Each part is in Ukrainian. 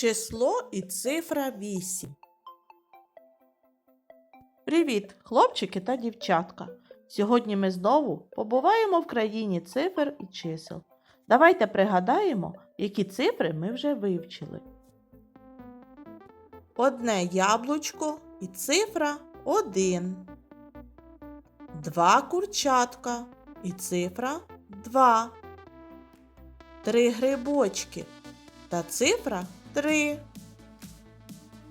Число і цифра 8. Привіт, хлопчики та дівчатка. Сьогодні ми знову побуваємо в країні цифр і чисел. Давайте пригадаємо, які цифри ми вже вивчили. Одне яблучко і цифра 1. Два курчатка і цифра 2. Три грибочки та цифра 3.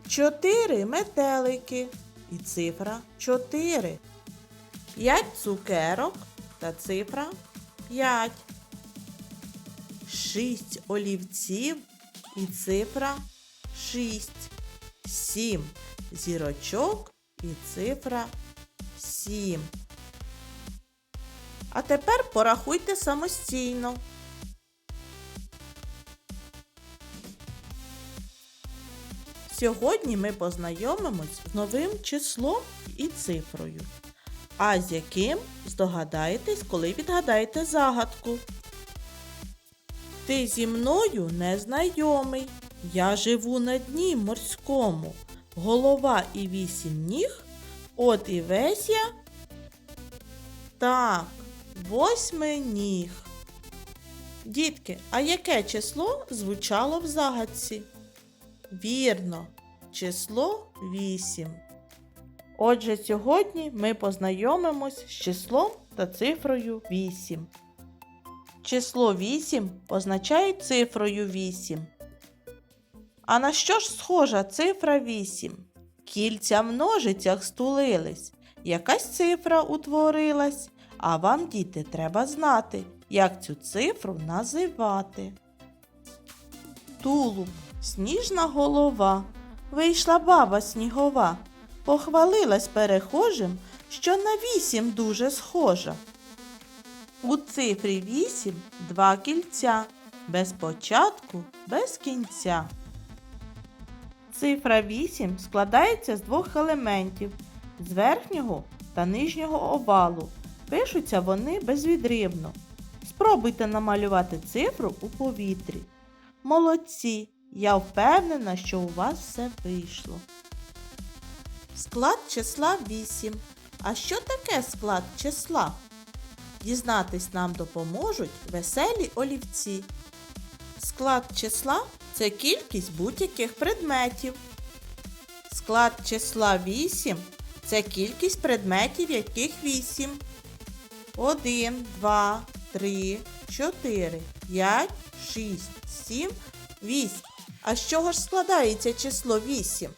Чотири метелики і цифра 4. П'ять цукерок та цифра 5. Шість олівців і цифра 6. Сім зірочок і цифра 7. А тепер порахуйте самостійно. Сьогодні ми познайомимось з новим числом і цифрою. А з яким здогадаєтесь, коли відгадаєте загадку. Ти зі мною незнайомий. Я живу на дні морському. Голова і вісім ніг. От і весь я. Так, восьминіг. Дітки, а яке число звучало в загадці? Вірно, число 8. Отже, сьогодні ми познайомимось з числом та цифрою 8. Число 8 позначає цифрою 8. А на що ж схожа цифра 8? Кільця в ножицях стулились. Якась цифра утворилась, а вам, діти, треба знати, як цю цифру називати. Тулуб, сніжна голова, вийшла баба снігова, похвалилась перехожим, що на вісім дуже схожа. У цифрі вісім два кільця, без початку, без кінця. Цифра 8 складається з двох елементів з верхнього та нижнього овалу. Пишуться вони безвідривно. Спробуйте намалювати цифру у повітрі. Молодці! Я впевнена, що у вас все вийшло. Склад числа 8. А що таке склад числа? Дізнатись нам допоможуть веселі олівці. Склад числа це кількість будь-яких предметів. Склад числа 8 це кількість предметів, яких 8. 1, 2, 3, 4, 5, 6, 7, 8. А з чого ж складається число 8?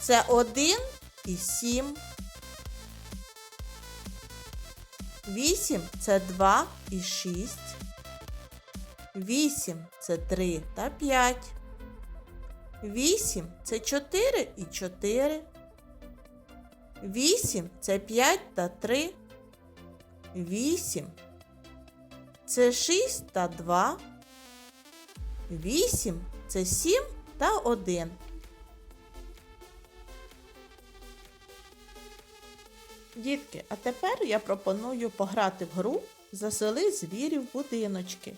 Це 1 і 7. 8 це 2 і 6. 8 це 3 та 5. 8 це 4 і 4. 8 це 5 та 3. 8 це 6 та 2. 8 це 7 та 1. Дітки, а тепер я пропоную пограти в гру Засели звірів будиночки.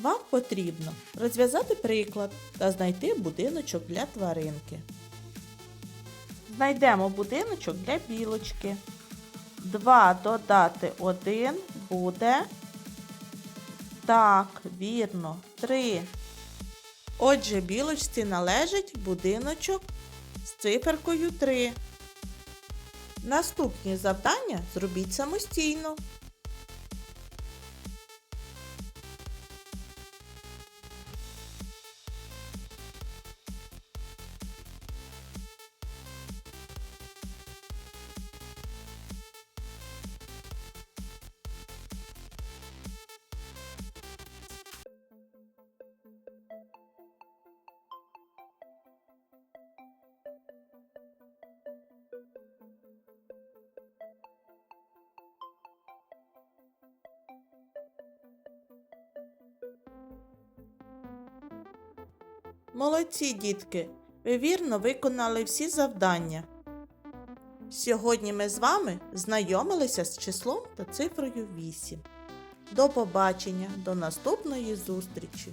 Вам потрібно розв'язати приклад та знайти будиночок для тваринки. Знайдемо будиночок для білочки. 2 додати 1 буде. Так, вірно, 3. Отже, білочці належить будиночок з циферкою 3. Наступні завдання зробіть самостійно. Молодці, дітки! Ви вірно виконали всі завдання. Сьогодні ми з вами знайомилися з числом та цифрою 8. До побачення, до наступної зустрічі!